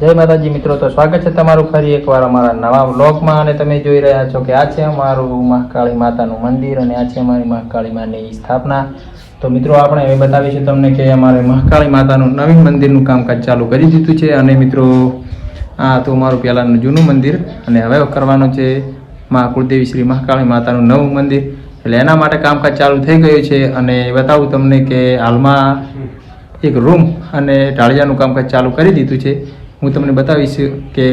જય માતાજી મિત્રો, તો સ્વાગત છે તમારું ફરી એકવાર અમારા નવા બ્લોગમાં અને તમે જોઈ રહ્યા છો કે આ છે અમારું મહાકાળી માતાનું મંદિર અને આ છે અમારી મહાકાળી માની સ્થાપના. તો મિત્રો, આપણે એ બતાવીશું તમને કે અમારે મહાકાળી માતાનું નવીન મંદિરનું કામકાજ ચાલુ કરી દીધું છે. અને મિત્રો, આ હતું અમારું પહેલાંનું જૂનું મંદિર. અને હવે કરવાનું છે મા કુળદેવી શ્રી મહાકાળી માતાનું નવું મંદિર. એટલે એના માટે કામકાજ ચાલુ થઈ ગયું છે. અને બતાવું તમને કે હાલમાં એક રૂમ અને ઢાળિયાનું કામકાજ ચાલુ કરી દીધું છે. હું તમને બતાવીશ કે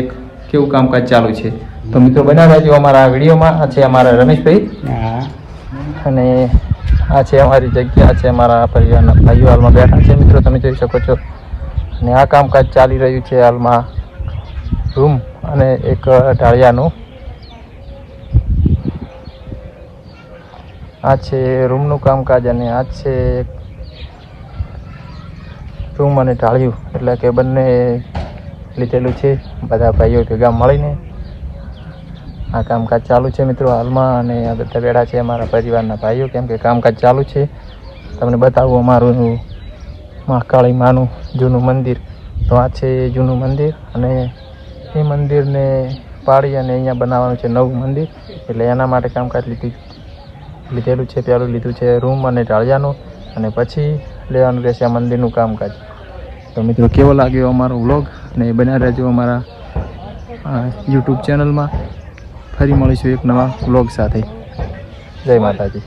કેવું કામકાજ ચાલુ છે. તો મિત્રો બનાવ્યા છો અમારા વિડીયોમાં. આ છે અમારા રમેશભાઈ. અને આ છે અમારી જગ્યા છે અમારા પરિવારના ભાઈઓ હાલમાં બેઠા છે. મિત્રો તમે જોઈ શકો છો. અને આ કામકાજ ચાલી રહ્યું છે હાલમાં રૂમ અને એક ઢાળિયાનું. આ છે રૂમનું કામકાજ અને આ છે રૂમ અને ઢાળિયું. એટલે કે બંને લીધેલું છે. બધા ભાઈઓ ભેગા મળીને આ કામકાજ ચાલુ છે મિત્રો હાલમાં અને આ બધા બેડા છે અમારા પરિવારના ભાઈઓ. કેમ કે કામકાજ ચાલુ છે. તમને બતાવું અમારું મહાકાળી માનું જૂનું મંદિર. તો આ છે જૂનું મંદિર અને એ મંદિરને પાડી અને અહીંયા બનાવવાનું છે નવું મંદિર. એટલે એના માટે કામકાજ લીધી લીધેલું છે, પહેલું લીધું છે રૂમ અને ઢાળિયાનું અને પછી લેવાનું રહેશે આ મંદિરનું કામકાજ. તો મિત્રો કેવો લાગ્યો અમારો વ્લોગ? અને બન્યા રહેજો અમારા યુટ્યુબ ચેનલમાં ફરી મળીશું એક નવા વ્લોગ સાથે. જય માતાજી.